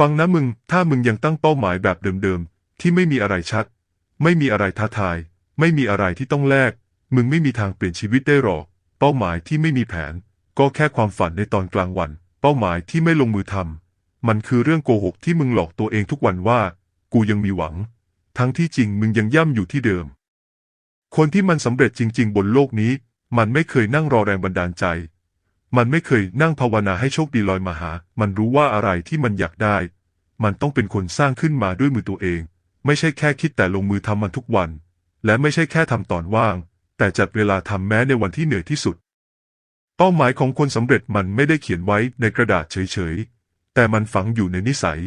ฟังนะมึง ถ้ามึงยังตั้งเป้าหมายแบบเดิมๆ ที่ไม่มีอะไรชัด ไม่มีอะไรท้าทาย ไม่มีอะไรที่ต้องแลก มึงไม่มีทางเปลี่ยนชีวิตได้หรอก เป้าหมายที่ไม่มีแผน ก็แค่ความฝันในตอนกลางวัน เป้าหมายที่ไม่ลงมือทำมันคือเรื่องโกหกที่มึงหลอกตัวเองทุกวันว่า กูยังมีหวัง ทั้งที่จริงมึงยังย่ำอยู่ที่เดิม คนที่มันสำเร็จจริง ๆ บนโลกนี้ มันไม่เคยนั่งรอแรงบันดาลใจ มันไม่เคยนั่งภาวนาให้โชคดีลอยมาหา มันรู้ว่าอะไรที่มันอยากได้ มันต้องเป็นคนสร้างขึ้นมาด้วยมือตัวเอง ไม่ใช่แค่คิดแต่ลงมือทำมันทุกวัน และไม่ใช่แค่ทำตอนว่าง แต่จัดเวลาทำแม้ในวันที่เหนื่อยที่สุด เป้าหมายของคนสำเร็จมันไม่ได้เขียนไว้ในกระดาษเฉยๆ แต่มันฝังอยู่ในนิสัย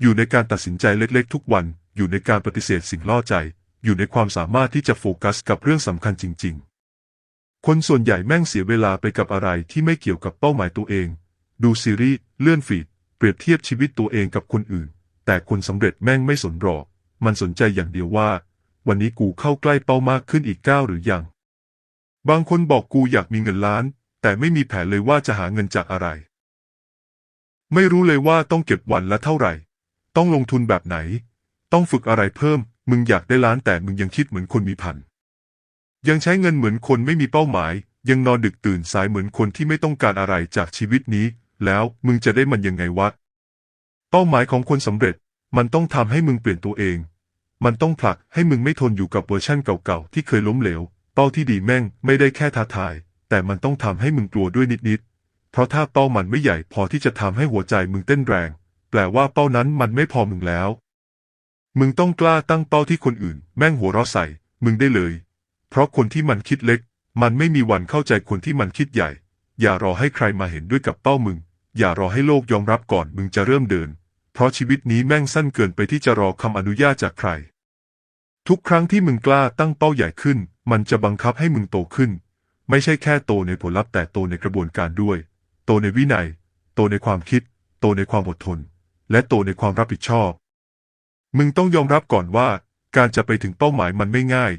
อยู่ในการตัดสินใจเล็กๆ ทุกวัน อยู่ในการปฏิเสธสิ่งล่อใจ อยู่ในความสามารถที่จะโฟกัสกับเรื่องสำคัญจริง ๆ คนส่วนใหญ่แม่งเสียเวลาไปกับอะไรที่ไม่เกี่ยวกับเป้าหมายตัวเอง ดูซีรีส์เลื่อนฟีด เปรียบเทียบชีวิตตัวเองกับคนอื่น แต่คนสำเร็จแม่งไม่สนหรอก มันสนใจอย่างเดียวว่า วันนี้กูเข้าใกล้เป้ามากขึ้นอีกก้าวหรือยัง บางคนบอกกูอยากมีเงินล้าน แต่ไม่มีแผนเลยว่าจะหาเงินจากอะไร ไม่รู้เลยว่าต้องเก็บวันละเท่าไหร่ ต้องลงทุนแบบไหน ต้องฝึกอะไรเพิ่ม มึงอยากได้ล้านแต่มึงยังคิดเหมือนคนมีพัน ยังใช้เงินเหมือนคนไม่มีเป้าหมาย ยังนอนดึกตื่นสายเหมือนคนที่ไม่ต้องการอะไรจากชีวิตนี้ แล้วมึงจะได้มันยังไงวะ เป้าหมายของคนสำเร็จ มันต้องทำให้มึงเปลี่ยนตัวเอง มันต้องผลักให้มึงไม่ทนอยู่กับเวอร์ชั่นเก่าๆที่เคยล้มเหลว เป้าที่ดีแม่งไม่ได้แค่ท้าทาย แต่มันต้องทำให้มึงกลัวด้วยนิดๆ เพราะถ้าเป้ามันไม่ใหญ่พอที่จะทำให้หัวใจมึงเต้นแรง แปลว่าเป้านั้นมันไม่พอมึงแล้ว มึงต้องกล้าตั้งเป้าที่คนอื่น แม่งหัวเราะใส่ มึงได้เลย เพราะคนที่มันคิดเล็ก มันไม่มีวันเข้าใจคนที่มันคิดใหญ่ อย่ารอให้ใครมาเห็นด้วยกับเป้ามึง อย่ารอให้โลกยอมรับก่อนมึงจะเริ่มเดิน เพราะชีวิตนี้แม่งสั้นเกินไปที่จะรอคำอนุญาตจากใคร ทุกครั้งที่มึงกล้าตั้งเป้าใหญ่ขึ้น มันจะบังคับให้มึงโตขึ้น ไม่ใช่แค่โตในผลลัพธ์แต่โตในกระบวนการด้วย โตในวินัย โตในความคิด โตในความอดทน และโตในความรับผิดชอบ มึงต้องยอมรับก่อนว่า การจะไปถึงเป้าหมายมันไม่ง่าย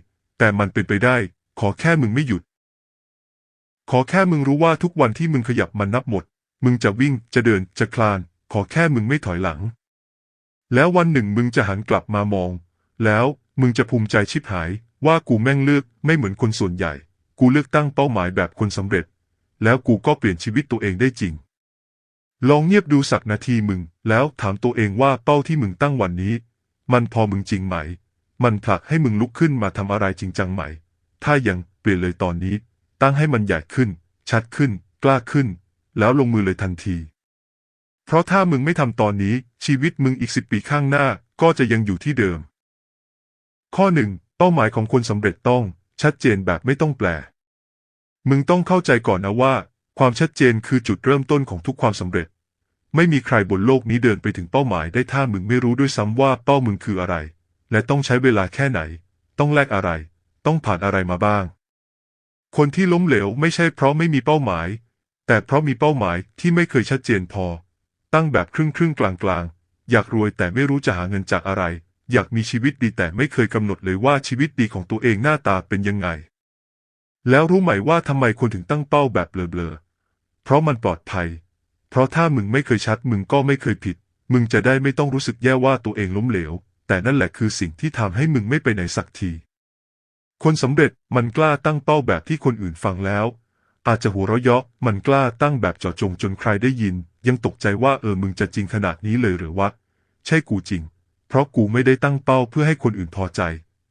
แต่มันเป็นไปได้ ขอแค่มึงไม่หยุด ขอแค่มึงรู้ว่าทุกวันที่มึงขยับมันนับหมด มึงจะวิ่งจะเดินจะคลาน ขอแค่มึงไม่ถอยหลัง แล้ววันหนึ่งมึงจะหันกลับมามอง แล้วมึงจะภูมิใจชิบหาย ว่ากูแม่งเลือกไม่เหมือนคนส่วนใหญ่ กูเลือกตั้งเป้าหมายแบบคนสำเร็จ แล้วกูก็เปลี่ยนชีวิตตัวเองได้จริง ลองเงียบดูสักนาทีมึง แล้วถามตัวเองว่าเป้าที่มึงตั้งวันนี้ มันพอมึงจริงไหม มันผลักให้มึงลุกขึ้นมาทำอะไรจริงจังไหม ถ้ายังเปลี่ยนเลยตอนนี้ ตั้งให้มันใหญ่ขึ้น ชัดขึ้น กล้าขึ้น แล้วลงมือเลยทันที เพราะถ้ามึงไม่ทำตอนนี้ชีวิตมึงอีกสิบปีข้างหน้าก็จะยังอยู่ที่เดิม ข้อหนึ่งเป้าหมายของคนสำเร็จต้องชัดเจนแบบไม่ต้องแปล มึงต้องเข้าใจก่อนนะว่า ความชัดเจนคือจุดเริ่มต้นของทุกความสำเร็จ ไม่มีใครบนโลกนี้เดินไปถึงเป้าหมายได้ถ้ามึงไม่รู้ด้วยซ้ำว่าเป้ามึงคืออะไร และต้องใช้เวลาแค่ไหน ต้องแลกอะไร ต้องผ่านอะไรมาบ้าง คนที่ล้มเหลวไม่ใช่เพราะไม่มีเป้าหมาย แต่เพราะมีเป้าหมายที่ไม่เคยชัดเจนพอ ตั้งแบบครึ่งครึ่งกลางกลางอยากรวยแต่ไม่รู้จะหาเงินจากอะไร อยากมีชีวิตดีแต่ไม่เคยกำหนดเลยว่าชีวิตดีของตัวเองหน้าตาเป็นยังไง แล้วรู้ไหมว่าทำไมคนถึงตั้งเป้าแบบเบลอๆเพราะมันปลอดภัย เพราะถ้ามึงไม่เคยชัดมึงก็ไม่เคยผิด มึงจะได้ไม่ต้องรู้สึกแย่ว่าตัวเองล้มเหลว แต่นั่นแหละคือสิ่งที่ทำให้มึงไม่ไปไหนสักที คนสำเร็จมันกล้าตั้งเป้าแบบที่คนอื่นฟังแล้ว อาจจะหัวเราะเยาะมันกล้าตั้งแบบเจาะจงจนใครได้ยิน ยังตกใจว่าเออมึงจะจริงขนาดนี้เลยหรือวะ ใช่กูจริง เพราะกูไม่ได้ตั้งเป้าเพื่อให้คนอื่นพอใจ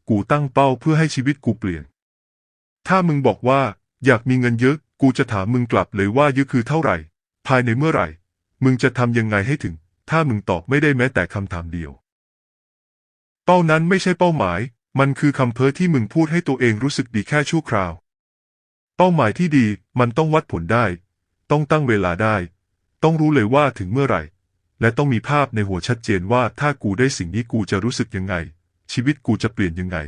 กูตั้งเป้าเพื่อให้ชีวิตกูเปลี่ยน ถ้ามึงบอกว่า อยากมีเงินเยอะ กูจะถามมึงกลับเลยว่าเยอะคือเท่าไหร่ ภายในเมื่อไหร่ มึงจะทำยังไงให้ถึง ถ้ามึงตอบไม่ได้แม้แต่คำถามเดียว ป้านั้นไม่ใช่เป้าหมาย มันคือคำเพ้อที่มึงพูดให้ตัวเองรู้สึกดีแค่ชั่วคราว เป้าหมายที่ดีมันต้องวัดผลได้ ต้องตั้งเวลาได้ ต้องรู้เลยว่าถึงเมื่อไหร่ และต้องมีภาพในหัวชัดเจนว่าถ้ากูได้สิ่งนี้กูจะรู้สึกยังไง ชีวิตกูจะเปลี่ยนยังไง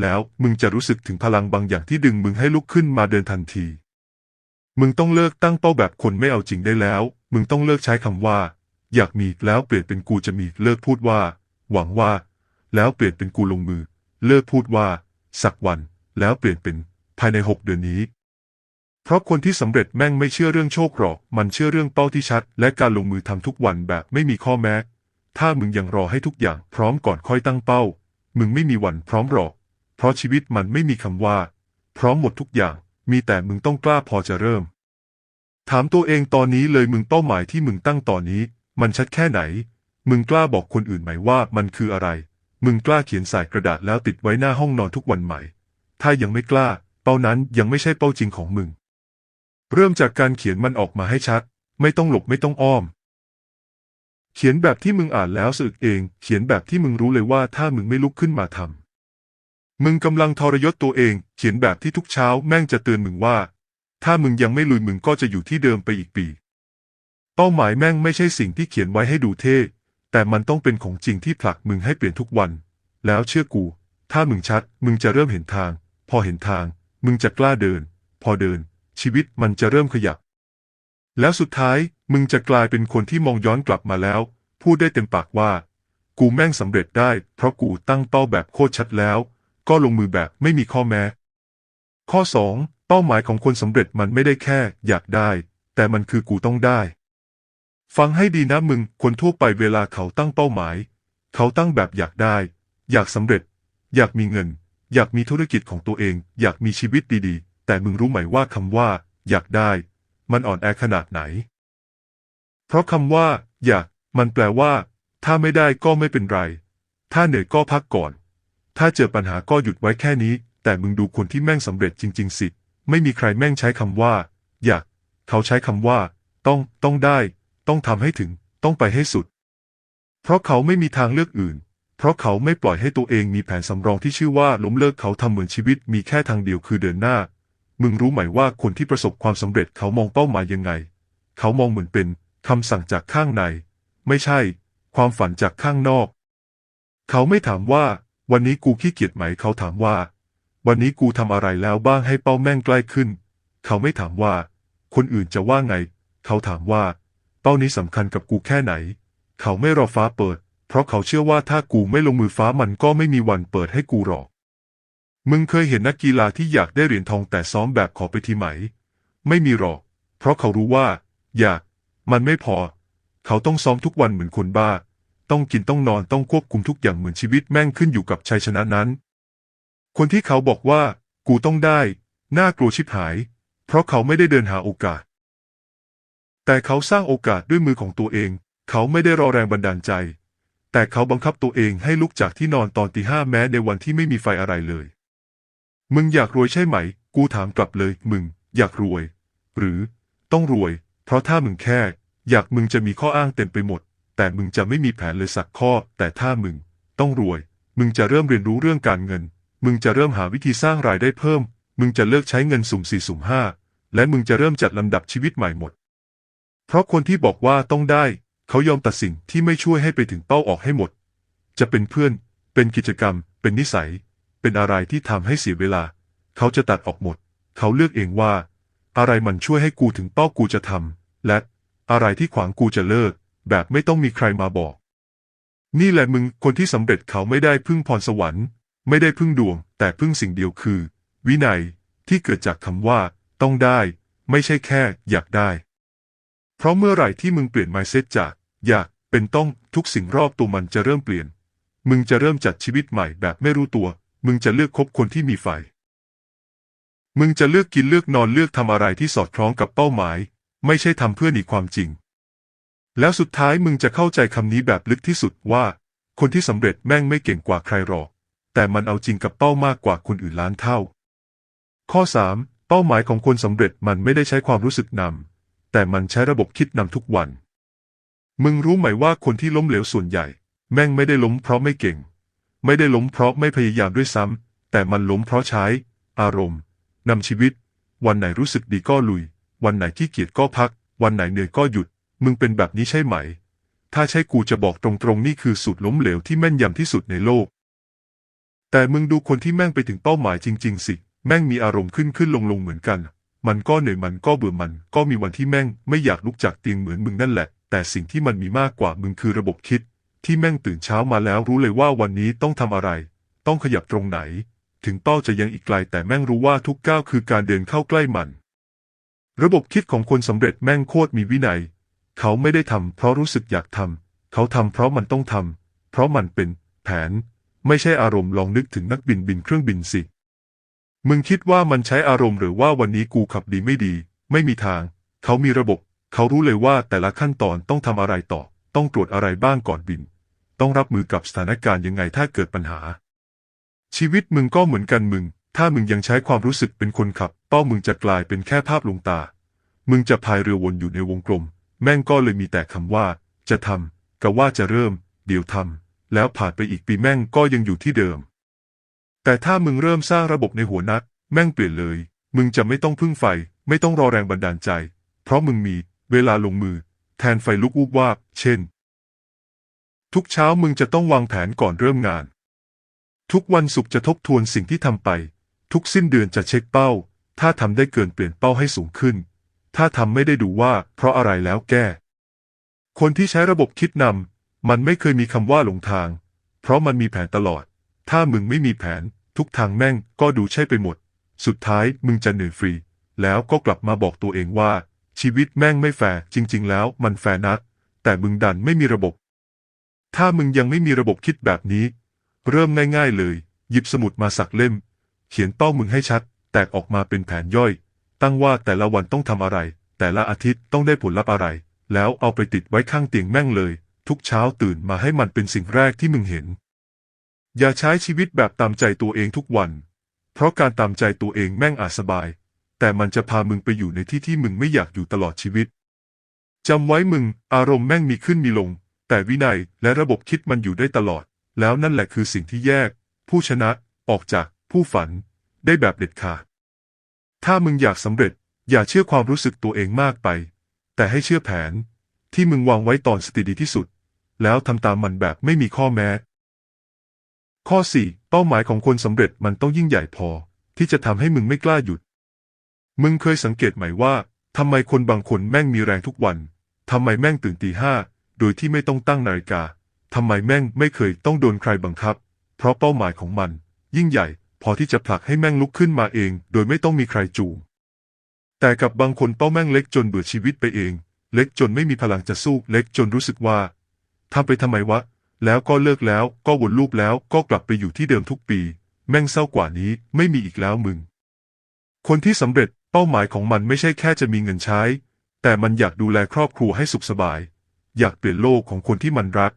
แล้วมึงจะรู้สึกถึงพลังบางอย่างที่ดึงมึงให้ลุกขึ้นมาเดินทันที มึงต้องเลิกตั้งเป้าแบบคนไม่เอาจริงได้แล้ว มึงต้องเลิกใช้คำว่า อยากมีแล้วเปลี่ยนเป็นกูจะมีเลิกพูดว่า หวังว่า แล้วเปลี่ยนเป็นกูลงมือ เลิกพูดว่า สักวัน แล้วเปลี่ยนเป็นภายในหกเดือนนี้ เพราะคนที่สำเร็จแม่งไม่เชื่อเรื่องโชคหรอก มันเชื่อเรื่องเป้าที่ชัด และการลงมือทำทุกวันแบบไม่มีข้อแม้ ถ้ามึงยังรอให้ทุกอย่างพร้อมก่อนค่อยตั้งเป้า มึงไม่มีวันพร้อมหรอก เพราะชีวิตมันไม่มีคำว่า พร้อมหมดทุกอย่าง มีแต่มึงต้องกล้าพอจะเริ่ม ถามตัวเองตอนนี้เลยมึงเป้าหมายที่มึงตั้งตอนนี้ มันชัดแค่ไหน มึงกล้าบอกคนอื่นไหมว่ามันคืออะไร มึงกล้าเขียนใส่กระดาษแล้วติดไว้หน้าห้องนอนทุกวันไหม ถ้ายังไม่กล้า เป้านั้นยังไม่ใช่เป้าจริงของมึง เริ่มจากการเขียนมันออกมาให้ชัด ไม่ต้องหลบไม่ต้องอ้อม เขียนแบบที่มึงอ่านแล้วสึกเอง เขียนแบบที่มึงรู้เลยว่าถ้ามึงไม่ลุกขึ้นมาทำ มึงกำลังทรยศตัวเอง เขียนแบบที่ทุกเช้าแม่งจะเตือนมึงว่า ถ้ามึงยังไม่ลุยมึงก็จะอยู่ที่เดิมไปอีกปี เป้าหมายแม่งไม่ใช่สิ่งที่เขียนไว้ให้ดูเท่ แต่มันต้องเป็นของจริงที่ผลักมึงให้เปลี่ยนทุกวัน แล้วเชื่อกู ถ้ามึงชัด มึงจะเริ่มเห็นทาง พอเห็นทาง มึงจะกล้าเดิน พอเดิน ชีวิตมันจะเริ่มขยับ แล้วสุดท้ายมึงจะกลายเป็นคนที่มองย้อนกลับมาแล้ว พูดได้เต็มปากว่า กูแม่งสำเร็จได้ เพราะกูตั้งเป้าแบบโคตรชัดแล้ว ก็ลงมือแบบไม่มีข้อแม้ ข้อ 2 เป้าหมายของคนสำเร็จมันไม่ได้แค่ อยากได้ แต่มันคือกูต้องได้ ฟังให้ดีนะมึงคนทั่วไปเวลาเขาตั้งเป้าหมาย เขาตั้งแบบอยากได้ อยากสำเร็จ อยากมีเงิน อยากมีธุรกิจของตัวเอง อยากมีชีวิตดีๆ แต่มึงรู้ไหมว่าคำว่า อยากได้ มันอ่อนแอขนาดไหน เพราะคำว่า อยาก มันแปลว่า ถ้าไม่ได้ก็ไม่เป็นไร ถ้าเหนื่อยก็พักก่อน ถ้าเจอปัญหาก็หยุดไว้แค่นี้ แต่มึงดูคนที่แม่งสำเร็จจริง ๆ สิ ไม่มีใครแม่งใช้คำว่า อยาก เขาใช้คำว่า ต้อง ต้องได้ ต้องทำให้ถึง ต้องไปให้สุด เพราะเขาไม่มีทางเลือกอื่น เพราะเขาไม่ปล่อยให้ตัวเองมีแผนสำรองที่ชื่อว่าล้มเลิกเขาทำเหมือนชีวิตมีแค่ทางเดียวคือเดินหน้า มึงรู้ไหมว่าคนที่ประสบความสำเร็จเขามองเป้าหมายยังไง เขามองเหมือนเป็นคำสั่งจากข้างใน ไม่ใช่ ความฝันจากข้างนอก เขาไม่ถามว่า วันนี้กูขี้เกียจไหมเขาถามว่า วันนี้กูทำอะไรแล้วบ้างให้เป้าแม่งใกล้ขึ้น เขาไม่ถามว่า คนอื่นจะว่าไง เขาถามว่า เป้านี้สำคัญกับกูแค่ไหน เขาไม่รอฟ้าเปิด เพราะเขาเชื่อว่าถ้ากูไม่ลงมือฟ้ามันก็ไม่มีวันเปิดให้กูหรอก มึงเคยเห็นนักกีฬาที่อยากได้เหรียญทองแต่ซ้อมแบบขอไปทีไหม ไม่มีหรอก เพราะเขารู้ว่า อยาก มันไม่พอ เขาต้องซ้อมทุกวันเหมือนคนบ้า ต้องกินต้องนอนต้องควบคุมทุกอย่างเหมือนชีวิตแม่งขึ้นอยู่กับชัยชนะนั้น คนที่เขาบอกว่า กูต้องได้ น่ากลัวชิบหาย เพราะเขาไม่ได้เดินหาโอกาส แต่เขาสร้างโอกาสด้วยมือของตัวเอง เขาไม่ได้รอแรงบันดาลใจ แต่เขาบังคับตัวเองให้ลุกจากที่นอนตอนตีห้าแม้ในวันที่ไม่มีไฟอะไรเลย มึงอยากรวยใช่ไหม กูถามกลับเลย มึง อยากรวย หรือ ต้องรวย เพราะถ้ามึงแค่ อยากมึงจะมีข้ออ้างเต็มไปหมด แต่มึงจะไม่มีแผนเลยสักข้อ แต่ถ้ามึง ต้องรวย มึงจะเริ่มเรียนรู้เรื่องการเงิน มึงจะเริ่มหาวิธีสร้างรายได้เพิ่ม มึงจะเลิกใช้เงินสุ่มสี่สุ่มห้าและมึงจะเริ่มจัดลำดับชีวิตใหม่หมด เพราะคนที่บอกว่าต้องได้ เขายอมตัดสิ่งที่ไม่ช่วยให้ไปถึงเป้าออกให้หมด จะเป็นเพื่อน เป็นกิจกรรม เป็นนิสัย เป็นอะไรที่ทำให้เสียเวลา เขาจะตัดออกหมด เขาเลือกเองว่า อะไรมันช่วยให้กูถึงเป้ากูจะทำและอะไรที่ขวางกูจะเลิก แบบไม่ต้องมีใครมาบอก นี่แหละมึงคนที่สำเร็จเขาไม่ได้พึ่งพรสวรรค์ ไม่ได้พึ่งดวง แต่พึ่งสิ่งเดียวคือ วินัยที่เกิดจากคำว่า ต้องได้ ไม่ใช่แค่ อยากได้ เพราะเมื่อไหร่ที่มึงเปลี่ยน mindset จาก อยากเป็นต้องทุกสิ่งรอบตัวมันจะเริ่มเปลี่ยน มึงจะเริ่มจัดชีวิตใหม่แบบไม่รู้ตัว มึงจะเลือกคบคนที่มีไฟ มึงจะเลือกกินเลือกนอนเลือกทำอะไรที่สอดคล้องกับเป้าหมาย ไม่ใช่ทำเพื่อหนีความจริง แล้วสุดท้ายมึงจะเข้าใจคำนี้แบบลึกที่สุดว่า คนที่สำเร็จแม่งไม่เก่งกว่าใครหรอก แต่มันเอาจริงกับเป้ามากกว่าคนอื่นล้านเท่า ข้อ 3 เป้าหมายของคนสำเร็จมันไม่ได้ใช้ความรู้สึกนำ แต่มันใช้ระบบคิดนำทุกวัน มึงรู้ไหมว่าคนที่ล้มเหลวส่วนใหญ่ แม่งไม่ได้ล้มเพราะไม่เก่ง ไม่ได้ล้มเพราะไม่พยายามด้วยซ้ำแต่มันล้มเพราะใช้ อารมณ์นำชีวิต วันไหนรู้สึกดีก็ลุย วันไหนขี้เกียจก็พัก วันไหนเหนื่อยก็หยุด มึงเป็นแบบนี้ใช่ไหม ถ้าใช่กูจะบอกตรงๆนี่คือสูตรล้มเหลวที่แม่นยำที่สุดในโลก แต่มึงดูคนที่แม่งไปถึงเป้าหมายจริง ๆ สิ แม่งมีอารมณ์ขึ้นขึ้นลงลงเหมือนกัน มันก็เหนื่อยมันก็เบื่อมันก็มีวันที่แม่งไม่อยากลุกจากเตียงเหมือนมึงนั่นแหละ แต่สิ่งที่มันมีมากกว่ามึงคือระบบคิด ที่แม่งตื่นเช้ามาแล้วรู้เลยว่าวันนี้ต้องทำอะไร ต้องขยับตรงไหน ถึงเป้าจะยังอีกไกลแต่แม่งรู้ว่าทุกก้าวคือการเดินเข้าใกล้มัน ระบบคิดของคนสำเร็จแม่งโคตรมีวินัย เขาไม่ได้ทำเพราะรู้สึกอยากทำเขาทำเพราะมันต้องทำเพราะมันเป็นแผน ไม่ใช่อารมณ์ลองนึกถึงนักบินบินเครื่องบินสิ มึงคิดว่ามันใช้อารมณ์หรือว่าวันนี้กูขับดีไม่ดี ไม่มีทาง เขามีระบบ เขารู้เลยว่าแต่ละขั้นตอนต้องทำอะไรต่อ ต้องตรวจอะไรบ้างก่อนบิน ต้องรับมือกับสถานการณ์ยังไงถ้าเกิดปัญหา ชีวิตมึงก็เหมือนกันมึง ถ้ามึงยังใช้ความรู้สึกเป็นคนขับ เป้ามึงจะกลายเป็นแค่ภาพลวงตา มึงจะพายเรือวนอยู่ในวงกลม แม่งก็เลยมีแต่คำว่า จะทำกับว่าจะเริ่ม เดี๋ยวทำแล้วผ่านไปอีกปีแม่งก็ยังอยู่ที่เดิม แต่ถ้ามึงเริ่มสร้างระบบในหัวนัก แม่งเปลี่ยนเลย มึงจะไม่ต้องพึ่งไฟ ไม่ต้องรอแรงบันดาลใจ เพราะมึงมีเวลาลงมือ แทนไฟลุกวูบวาบ เช่น ทุกเช้ามึงจะต้องวางแผนก่อนเริ่มงาน ทุกวันศุกร์จะทบทวนสิ่งที่ทำไป ทุกสิ้นเดือนจะเช็คเป้า ถ้าทำได้เกินเปลี่ยนเป้าให้สูงขึ้น ถ้าทำไม่ได้ดูว่า เพราะอะไรแล้วแก้ คนที่ใช้ระบบคิดนำมันไม่เคยมีคำว่าหลงทาง เพราะมันมีแผนตลอด ถ้ามึงไม่มีแผน ทุกทางแม่งก็ดูใช่ไปหมด สุดท้ายมึงจะเหนื่อยฟรี แล้วก็กลับมาบอกตัวเองว่า ชีวิตแม่งไม่แฟร์จริง ๆ แล้วมันแฟร์นัก แต่มึงดันไม่มีระบบ ถ้ามึงยังไม่มีระบบคิดแบบนี้ เริ่มง่าย ๆเลย หยิบสมุดมาสักเล่ม เขียนเป้ามึงให้ชัด แตกออกมาเป็นแผนย่อย ตั้งว่าแต่ละวันต้องทำอะไร แต่ละอาทิตย์ต้องได้ผลลัพธ์อะไร แล้วเอาไปติดไว้ข้างเตียงแม่งเลย ทุกเช้าตื่นมาให้มันเป็นสิ่งแรกที่มึงเห็น อย่าใช้ชีวิตแบบตามใจตัวเองทุกวัน เพราะการตามใจตัวเองแม่งอาจสบาย แต่มันจะพามึงไปอยู่ในที่ที่มึงไม่อยากอยู่ตลอดชีวิตจำไว้มึง อารมณ์แม่งมีขึ้นมีลง แต่วินัยและระบบคิดมันอยู่ได้ตลอด แล้วนั่นแหละคือสิ่งที่แยก ผู้ชนะ ออกจาก ผู้ฝัน ได้แบบเด็ดขาด ถ้ามึงอยากสำเร็จ อย่าเชื่อความรู้สึกตัวเองมากไป แต่ให้เชื่อแผน ที่มึงวางไว้ตอนสติดีที่สุด แล้วทำตามมันแบบไม่มีข้อแม้ ข้อ 4 เป้าหมายของคนสำเร็จมันต้องยิ่งใหญ่พอ ที่จะทำให้มึงไม่กล้าหยุด มึงเคยสังเกตไหมว่าทำไมคนบางคนแม่งมีแรงทุกวันทำไมแม่งตื่นตีห้าโดยที่ไม่ต้องตั้งนาฬิกาทำไมแม่งไม่เคยต้องโดนใครบังคับ เพราะเป้าหมายของมัน ยิ่งใหญ่ พอที่จะผลักให้แม่งลุกขึ้นมาเอง โดยไม่ต้องมีใครจูงแต่กับบางคนเป้าแม่งเล็กจนเบื่อชีวิตไปเอง เล็กจนไม่มีพลังจะสู้เล็กจนรู้สึกว่าทำไปทำไมวะ แล้วก็เลิกแล้วก็วนลูปแล้วก็กลับไปอยู่ที่เดิมทุกปี แม่งเศร้ากว่านี้ไม่มีอีกแล้วมึง คนที่สำเร็จเป้าหมายของมันไม่ใช่แค่จะมีเงินใช้ แต่มันอยากดูแลครอบครัวให้สุขสบาย อยากเปลี่ยนโลกของคนที่มันรัก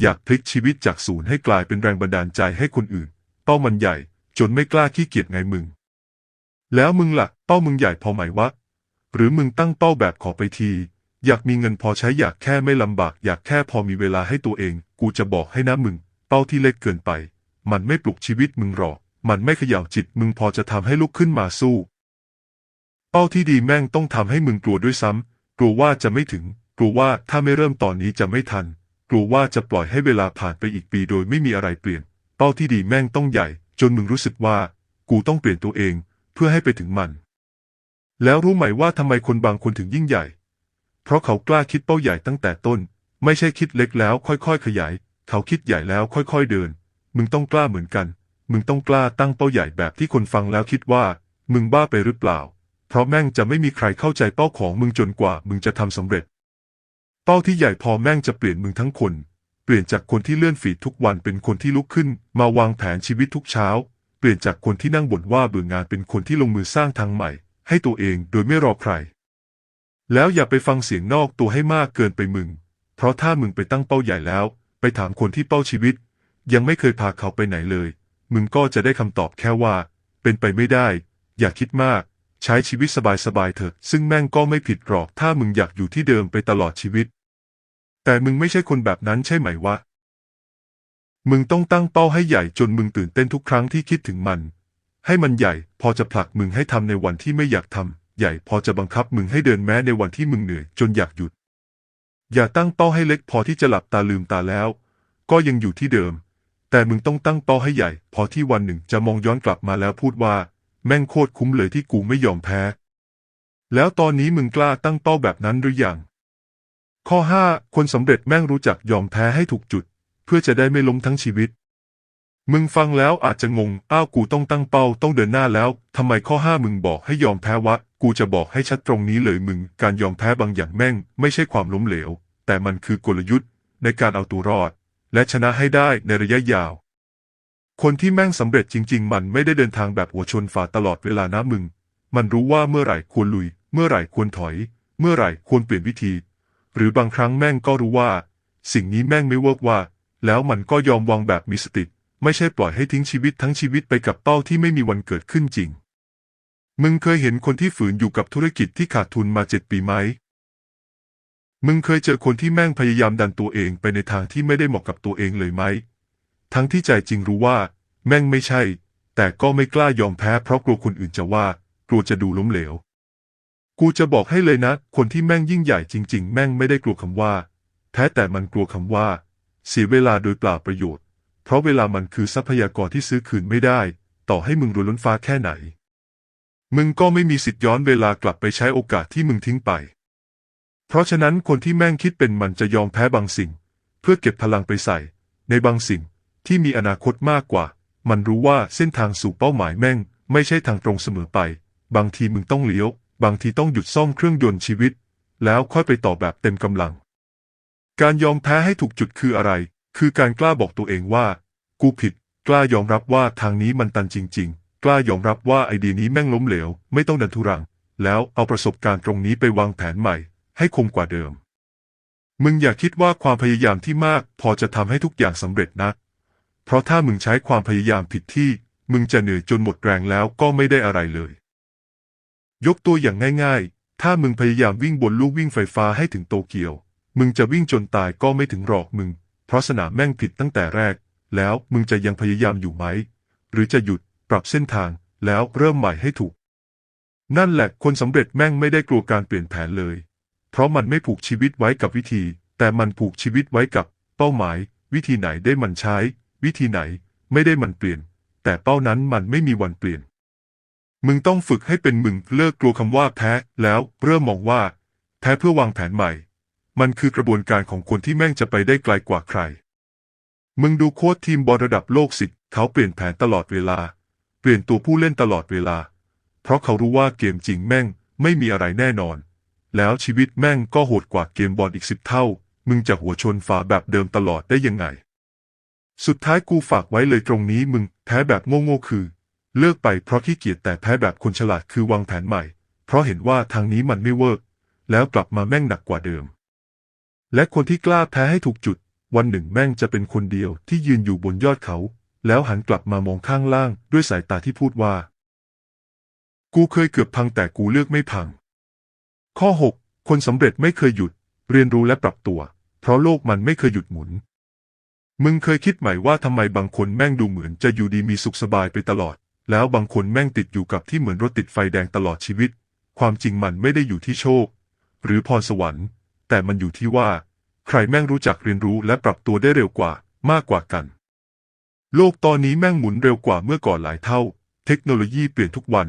อยากพลิกชีวิตจากศูนย์ให้กลายเป็นแรงบันดาลใจให้คนอื่น เป้ามันใหญ่ จนไม่กล้าขี้เกียจไงมึง แล้วมึงละ่ะ เป้ามึงใหญ่พอไหมวะหรือมึงตั้งเป้าแบบขอไปที อยากมีเงินพอใช้อยากแค่ไม่ลำบาก อยากแค่พอมีเวลาให้ตัวเอง กูจะบอกให้นะมึง เป้าที่เล็กเกินไป มันไม่ปลุกชีวิตมึงหรอก มันไม่ขย่าจิตมึงพอจะทำให้ลุกขึ้นมาสู้ เป้าที่ดีแม่งต้องทำให้มึงกลัวด้วยซ้ำกลัวว่าจะไม่ถึง กลัวว่าถ้าไม่เริ่มตอนนี้จะไม่ทัน กลัวว่าจะปล่อยให้เวลาผ่านไปอีกปีโดยไม่มีอะไรเปลี่ยน เป้าที่ดีแม่งต้องใหญ่ จนมึงรู้สึกว่า กูต้องเปลี่ยนตัวเอง เพื่อให้ไปถึงมัน แล้วรู้ไหมว่าทำไมคนบางคนถึงยิ่งใหญ่ เพราะเขากล้าคิดเป้าใหญ่ตั้งแต่ต้น ไม่ใช่คิดเล็กแล้วค่อยๆ ขยาย เขาคิดใหญ่แล้วค่อยๆเดิน มึงต้องกล้าเหมือนกัน มึงต้องกล้าตั้งเป้าใหญ่แบบที่คนฟังแล้วคิดว่า มึงบ้าไปหรือเปล่า เพราะแม่งจะไม่มีใครเข้าใจเป้าของมึงจนกว่ามึงจะทำสำเร็จ เป้าที่ใหญ่พอแม่งจะเปลี่ยนมึงทั้งคน เปลี่ยนจากคนที่เลื่อนฟีทุกวันเป็นคนที่ลุกขึ้น มาวางแผนชีวิตทุกเช้า เปลี่ยนจากคนที่นั่งบ่นว่าเบื่องานเป็นคนที่ลงมือสร้างทางใหม่ ให้ตัวเองโดยไม่รอใคร แล้วอย่าไปฟังเสียงนอกตัวให้มากเกินไปมึง เพราะถ้ามึงไปตั้งเป้าใหญ่แล้ว ไปถามคนที่เป้าชีวิต ยังไม่เคยพาเขาไปไหนเลย มึงก็จะได้คำตอบแค่ว่า เป็นไปไม่ได้ อย่าคิดมาก ใช้ชีวิตสบายๆเถอะ ซึ่งแม่งก็ไม่ผิดหรอกถ้ามึงอยากอยู่ที่เดิมไปตลอดชีวิต แต่มึงไม่ใช่คนแบบนั้นใช่ไหมวะ มึงต้องตั้งเป้าให้ใหญ่จนมึงตื่นเต้นทุกครั้งที่คิดถึงมัน ให้มันใหญ่พอจะผลักมึงให้ทำในวันที่ไม่อยากทำ ใหญ่พอจะบังคับมึงให้เดินแม้ในวันที่มึงเหนื่อยจนอยากหยุด อย่าตั้งเป้าให้เล็กพอที่จะหลับตาลืมตาแล้ว ก็ยังอยู่ที่เดิม แต่มึงต้องตั้งเป้าให้ใหญ่ พอที่วันหนึ่งจะมองย้อนกลับมาแล้วพูดว่า แม่งโคตรคุ้มเลยที่กูไม่ยอมแพ้ แล้วตอนนี้มึงกล้าตั้งเป้าแบบนั้นหรือยังข้อ 5 คนสำเร็จแม่งรู้จักยอมแพ้ให้ถูกจุด เพื่อจะได้ไม่ล้มทั้งชีวิต มึงฟังแล้วอาจจะงง อ้าวกูต้องตั้งเป้าต้องเดินหน้าแล้วทำไมข้อ 5 มึงบอกให้ยอมแพ้วะ กูจะบอกให้ชัดตรงนี้เลยมึง การยอมแพ้บางอย่างแม่ง ไม่ใช่ความล้มเหลว แต่มันคือกลยุทธ์ ในการเอาตัวรอด และชนะให้ได้ในระยะยาว คนที่แม่งสำเร็จจริง ๆ มันไม่ได้เดินทางแบบหัวชนฝาตลอดเวลานะมึง มันรู้ว่าเมื่อไหร่ควรลุย เมื่อไหร่ควรถอย เมื่อไหร่ควรเปลี่ยนวิธี หรือบางครั้งแม่งก็รู้ว่า สิ่งนี้แม่งไม่เวิร์กว่า แล้วมันก็ยอมวางแบบมีสติ ไม่ใช่ปล่อยให้ทิ้งชีวิตทั้งชีวิตไปกับเป้าที่ไม่มีวันเกิดขึ้นจริง มึงเคยเห็นคนที่ฝืนอยู่กับธุรกิจที่ขาดทุนมาเจ็ดปีไหม มึงเคยเจอคนที่แม่งพยายามดันตัวเองไปในทางที่ไม่ได้เหมาะกับตัวเองเลยไหม ทั้งที่ใจจริงรู้ว่า แม่งไม่ใช่ แต่ก็ไม่กล้ายอมแพ้เพราะกลัวคนอื่นจะว่า กลัวจะดูล้มเหลว กูจะบอกให้เลยนะ คนที่แม่งยิ่งใหญ่จริง ๆ แม่งไม่ได้กลัวคำว่า แท้แต่มันกลัวคำว่า เสียเวลาโดยเปล่าประโยชน์ เพราะเวลามันคือทรัพยากรที่ซื้อคืนไม่ได้ ต่อให้มึงรวยล้นฟ้าแค่ไหน มึงก็ไม่มีสิทธิ์ย้อนเวลากลับไปใช้โอกาสที่มึงทิ้งไป เพราะฉะนั้นคนที่แม่งคิดเป็นมันจะยอมแพ้บางสิ่ง เพื่อเก็บพลังไปใส่ ในบางสิ่งที่มีอนาคตมากกว่า มันรู้ว่าเส้นทางสู่เป้าหมายแม่ง ไม่ใช่ทางตรงเสมอไป บางทีมึงต้องเลี้ยว บางทีต้องหยุดซ่อมเครื่องยนต์ชีวิต แล้วค่อยไปต่อแบบเต็มกำลัง การยอมแพ้ให้ถูกจุดคืออะไร คือการกล้าบอกตัวเองว่า กูผิด กล้ายอมรับว่าทางนี้มันตันจริง ๆ กล้ายอมรับว่าไอเดียนี้แม่งล้มเหลว ไม่ต้องดันทุรัง แล้วเอาประสบการณ์ตรงนี้ไปวางแผนใหม่ ให้คมกว่าเดิม มึงอย่าคิดว่าความพยายามที่มากพอจะทำให้ทุกอย่างสำเร็จนะ เพราะถ้ามึงใช้ความพยายามผิดที่ มึงจะเหนื่อยจนหมดแรงแล้วก็ไม่ได้อะไรเลย ยกตัวอย่างง่ายๆ ถ้ามึงพยายามวิ่งบนลู่วิ่งไฟฟ้าให้ถึงโตเกียว มึงจะวิ่งจนตายก็ไม่ถึงหรอกมึง เพราะสนามแม่งผิดตั้งแต่แรก แล้วมึงจะยังพยายามอยู่ไหม หรือจะหยุด ปรับเส้นทาง แล้วเริ่มใหม่ให้ถูก นั่นแหละคนสำเร็จแม่งไม่ได้กลัวการเปลี่ยนแผนเลย เพราะมันไม่ผูกชีวิตไว้กับวิธี แต่มันผูกชีวิตไว้กับ เป้าหมาย วิธีไหนได้มันใช้ วิธีไหนไม่ได้มันเปลี่ยน แต่เป้านั้นมันไม่มีวันเปลี่ยน มึงต้องฝึกให้เป็นมึงเลิกกลัวคำว่าแพ้แล้วเริ่มมองว่า แพ้เพื่อวางแผนใหม่ มันคือกระบวนการของคนที่แม่งจะไปได้ไกลกว่าใคร มึงดูโค้ชทีมบอลระดับโลกสิเขาเปลี่ยนแผนตลอดเวลา ลี่ยนตัวผู้เล่นตลอดเวลา เพราะเขารู้ว่าเกมจริงแม่งไม่มีอะไรแน่นอน แล้วชีวิตแม่งก็โหดกว่าเกมบอลอีกสิบเท่า มึงจะหัวชนฝาแบบเดิมตลอดได้ยังไง สุดท้ายกูฝากไว้เลยตรงนี้มึงแพ้แบบโง่ๆคือ เลิกไปเพราะขี้เกียจแต่แพ้แบบคนฉลาดคือวางแผนใหม่ เพราะเห็นว่าทางนี้มันไม่เวิร์กแล้วกลับมาแม่งหนักกว่าเดิม และคนที่กล้าแพ้ให้ถูกจุด วันหนึ่งแม่งจะเป็นคนเดียวที่ยืนอยู่บนยอดเขา แล้วหันกลับมามองข้างล่างด้วยสายตาที่พูดว่า กูเคยเกือบพังแต่กูเลือกไม่พัง ข้อ 6 คนสำเร็จไม่เคยหยุด เรียนรู้และปรับตัว เพราะโลกมันไม่เคยหยุดหมุน มึงเคยคิดไหมว่าทำไมบางคนแม่งดูเหมือนจะอยู่ดีมีสุขสบายไปตลอด แล้วบางคนแม่งติดอยู่กับที่เหมือนรถติดไฟแดงตลอดชีวิต ความจริงมันไม่ได้อยู่ที่โชค หรือพรสวรรค์ แต่มันอยู่ที่ว่า ใครแม่งรู้จักเรียนรู้และปรับตัวได้เร็วกว่ามากกว่ากัน โลกตอนนี้แม่งหมุนเร็วกว่าเมื่อก่อนหลายเท่า เทคโนโลยีเปลี่ยนทุกวัน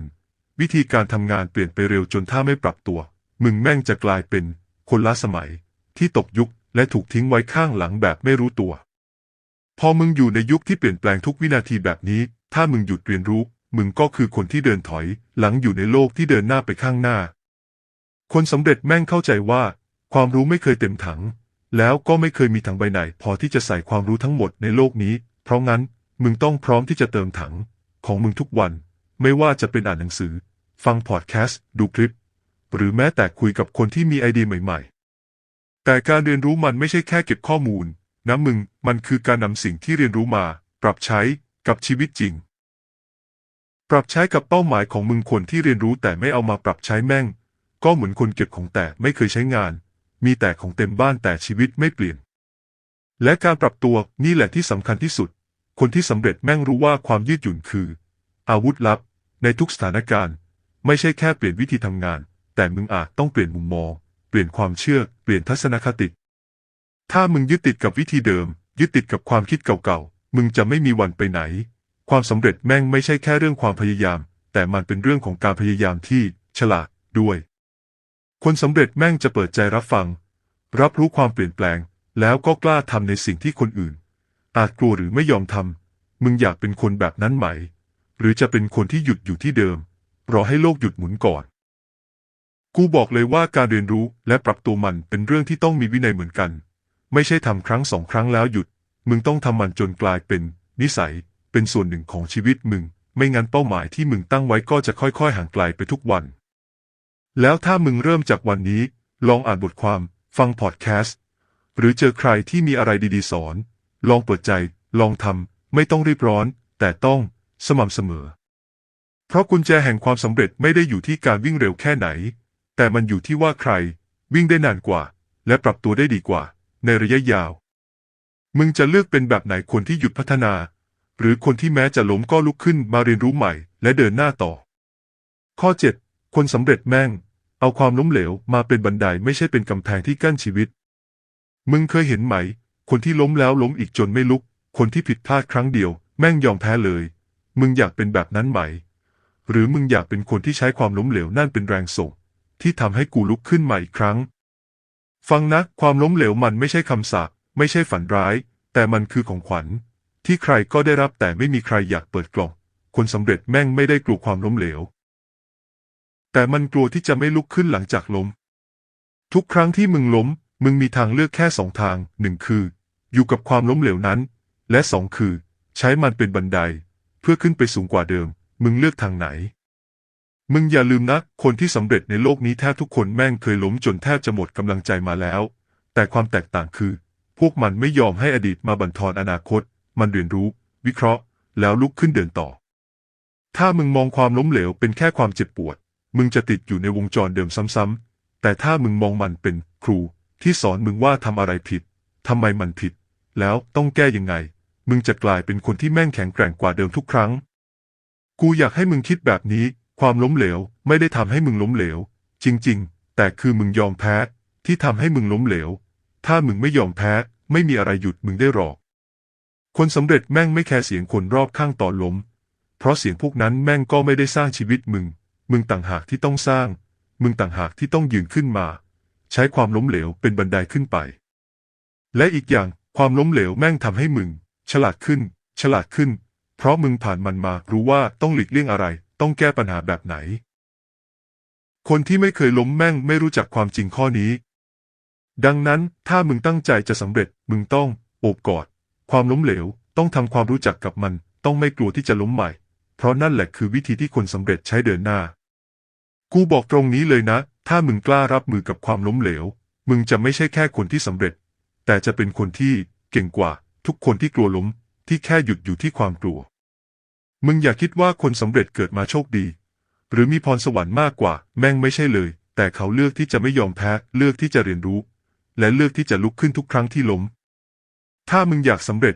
วิธีการทำงานเปลี่ยนไปเร็วจนถ้าไม่ปรับตัว มึงแม่งจะกลายเป็นคนล้าสมัย ที่ตกยุคและถูกทิ้งไว้ข้างหลังแบบไม่รู้ตัว พอมึงอยู่ในยุคที่เปลี่ยนแปลงทุกวินาทีแบบนี้ ถ้ามึงหยุดเรียนรู้ มึงก็คือคนที่เดินถอย หลังอยู่ในโลกที่เดินหน้าไปข้างหน้า คนสำเร็จแม่งเข้าใจว่า ความรู้ไม่เคยเต็มถัง แล้วก็ไม่เคยมีถังใบไหน พอที่จะใส่ความรู้ทั้งหมดในโลกนี้ เพราะงั้นมึงต้องพร้อมที่จะเติมถังของมึงทุกวัน ไม่ว่าจะเป็นอ่านหนังสือ ฟังพอดแคสต์ดูคลิป หรือแม้แต่คุยกับคนที่มีไอเดียใหม่ๆ แต่การเรียนรู้มันไม่ใช่แค่เก็บข้อมูลนะมึงมันคือการนำสิ่งที่เรียนรู้มา ปรับใช้กับชีวิตจริง ปรับใช้กับเป้าหมายของมึงคนที่เรียนรู้แต่ไม่เอามาปรับใช้แม่ง ก็เหมือนคนเก็บของแต่ไม่เคยใช้งาน มีแต่ของเต็มบ้านแต่ชีวิตไม่เปลี่ยน และการปรับตัวนี่แหละที่สำคัญที่สุด คนที่สำเร็จแม่งรู้ว่าความยืดหยุ่นคือ อาวุธลับ ในทุกสถานการณ์ ไม่ใช่แค่เปลี่ยนวิธีทำงาน แต่มึงอาจต้องเปลี่ยนมุมมอง เปลี่ยนความเชื่อ เปลี่ยนทัศนคติ ถ้ามึงยึดติดกับวิธีเดิม ยึดติดกับความคิดเก่าๆ มึงจะไม่มีวันไปไหน ความสำเร็จแม่งไม่ใช่แค่เรื่องความพยายาม แต่มันเป็นเรื่องของการพยายามที่ ฉลาดด้วย คนสำเร็จแม่งจะเปิดใจรับฟัง รับรู้ความเปลี่ยนแปลง แล้วก็กล้าทำในสิ่งที่คนอื่น อาจกลัวหรือไม่ยอมทำ มึงอยากเป็นคนแบบนั้นไหม หรือจะเป็นคนที่หยุดอยู่ที่เดิม รอให้โลกหยุดหมุนก่อน กูบอกเลยว่าการเรียนรู้และปรับตัวมันเป็นเรื่องที่ต้องมีวินัยเหมือนกัน ไม่ใช่ทำครั้งสองครั้งแล้วหยุด มึงต้องทำมันจนกลายเป็น นิสัย เป็นส่วนหนึ่งของชีวิตมึง ไม่งั้นเป้าหมายที่มึงตั้งไว้ก็จะค่อยๆ ห่างไกลไปทุกวัน แล้วถ้ามึงเริ่มจากวันนี้ ลองอ่านบทความ ฟังพอดแคสต์ หรือเจอใครที่มีอะไรดีๆ สอน ลองเปิดใจ ลองทำ ไม่ต้องรีบร้อน แต่ต้องสม่ำเสมอ เพราะกุญแจแห่งความสำเร็จไม่ได้อยู่ที่การวิ่งเร็วแค่ไหน แต่มันอยู่ที่ว่าใคร วิ่งได้นานกว่า และปรับตัวได้ดีกว่า ในระยะยาว มึงจะเลือกเป็นแบบไหนคนที่หยุดพัฒนา หรือคนที่แม้จะล้มก็ลุกขึ้นมาเรียนรู้ใหม่ และเดินหน้าต่อ ข้อ 7 คนสำเร็จแม่ง เอาความล้มเหลวมาเป็นบันไดไม่ใช่เป็นกำแพงที่กั้นชีวิต มึงเคยเห็นไหม คนที่ล้มแล้วล้มอีกจนไม่ลุก คนที่ผิดพลาดครั้งเดียว แม่งยอมแพ้เลย มึงอยากเป็นแบบนั้นไหม หรือมึงอยากเป็นคนที่ใช้ความล้มเหลวนั่นเป็นแรงส่ง ที่ทำให้กูลุกขึ้นมาอีกครั้ง ฟังนะความล้มเหลวมันไม่ใช่คำสาปไม่ใช่ฝันร้าย แต่มันคือของขวัญ ที่ใครก็ได้รับแต่ไม่มีใครอยากเปิดกล่อง คนสำเร็จแม่งไม่ได้กลัวความล้มเหลว แต่มันกลัวที่จะไม่ลุกขึ้นหลังจากล้ม ทุกครั้งที่มึงล้มมึงมีทางเลือกแค่สองทางหนึ่งคือ อยู่กับความล้มเหลวนั้น และสองคือ ใช้มันเป็นบันได เพื่อขึ้นไปสูงกว่าเดิม มึงเลือกทางไหน มึงอย่าลืมนะ คนที่สำเร็จในโลกนี้แทบทุกคนแม่งเคยล้มจนแทบจะหมดกำลังใจมาแล้ว แต่ความแตกต่างคือ พวกมันไม่ยอมให้อดีตมาบั่นทอนอนาคต มันเรียนรู้ วิเคราะห์ แล้วลุกขึ้นเดินต่อ ถ้ามึงมองความล้มเหลวเป็นแค่ความเจ็บปวด มึงจะติดอยู่ในวงจรเดิมซ้ำๆแต่ถ้ามึงมองมันเป็นครูที่สอนมึงว่าทำอะไรผิดทำไมมันผิด แล้วต้องแก้ยังไง มึงจะกลายเป็นคนที่แม่งแข็งแกร่งกว่าเดิมทุกครั้ง กูอยากให้มึงคิดแบบนี้ ความล้มเหลวไม่ได้ทำให้มึงล้มเหลว จริง ๆ แต่คือมึงยอมแพ้ที่ทำให้มึงล้มเหลว ถ้ามึงไม่ยอมแพ้ ไม่มีอะไรหยุดมึงได้หรอก คนสำเร็จแม่งไม่แคร์เสียงคนรอบข้างต่อล้ม เพราะเสียงพวกนั้นแม่งก็ไม่ได้สร้างชีวิตมึง มึงต่างหากที่ต้องสร้าง มึงต่างหากที่ต้องยืนขึ้นมา ใช้ความล้มเหลวเป็นบันไดขึ้นไป และอีกอย่าง ความล้มเหลวแม่งทำให้มึง ฉลาดขึ้น ฉลาดขึ้น เพราะมึงผ่านมันมารู้ว่าต้องหลีกเลี่ยงอะไร ต้องแก้ปัญหาแบบไหน คนที่ไม่เคยล้มแม่งไม่รู้จักความจริงข้อนี้ ดังนั้นถ้ามึงตั้งใจจะสำเร็จ มึงต้องโอบกอด ความล้มเหลว ต้องทำความรู้จักกับมัน ต้องไม่กลัวที่จะล้มใหม่ เพราะนั่นแหละคือวิธีที่คนสำเร็จใช้เดินหน้า กูบอกตรงนี้เลยนะ ถ้ามึงกล้ารับมือกับความล้มเหลว มึงจะไม่ใช่แค่คนที่สำเร็จ แต่จะเป็นคนที่เก่งกว่าทุกคนที่กลัวล้มที่แค่หยุดอยู่ที่ความกลัว มึงอย่าคิดว่าคนสำเร็จเกิดมาโชคดี หรือมีพรสวรรค์มากกว่า แม่งไม่ใช่เลย แต่เขาเลือกที่จะไม่ยอมแพ้ เลือกที่จะเรียนรู้ และเลือกที่จะลุกขึ้นทุกครั้งที่ล้ม ถ้ามึงอยากสำเร็จ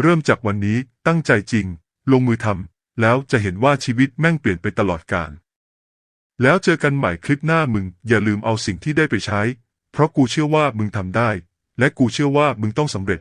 เริ่มจากวันนี้ตั้งใจจริง ลงมือทำแล้วจะเห็นว่าชีวิตแม่งเปลี่ยนไปตลอดกาลแล้วเจอกันใหม่คลิปหน้ามึงอย่าลืมเอาสิ่งที่ได้ไปใช้ เพราะกูเชื่อว่ามึงทำได้ และกูเชื่อว่ามึงต้องสำเร็จ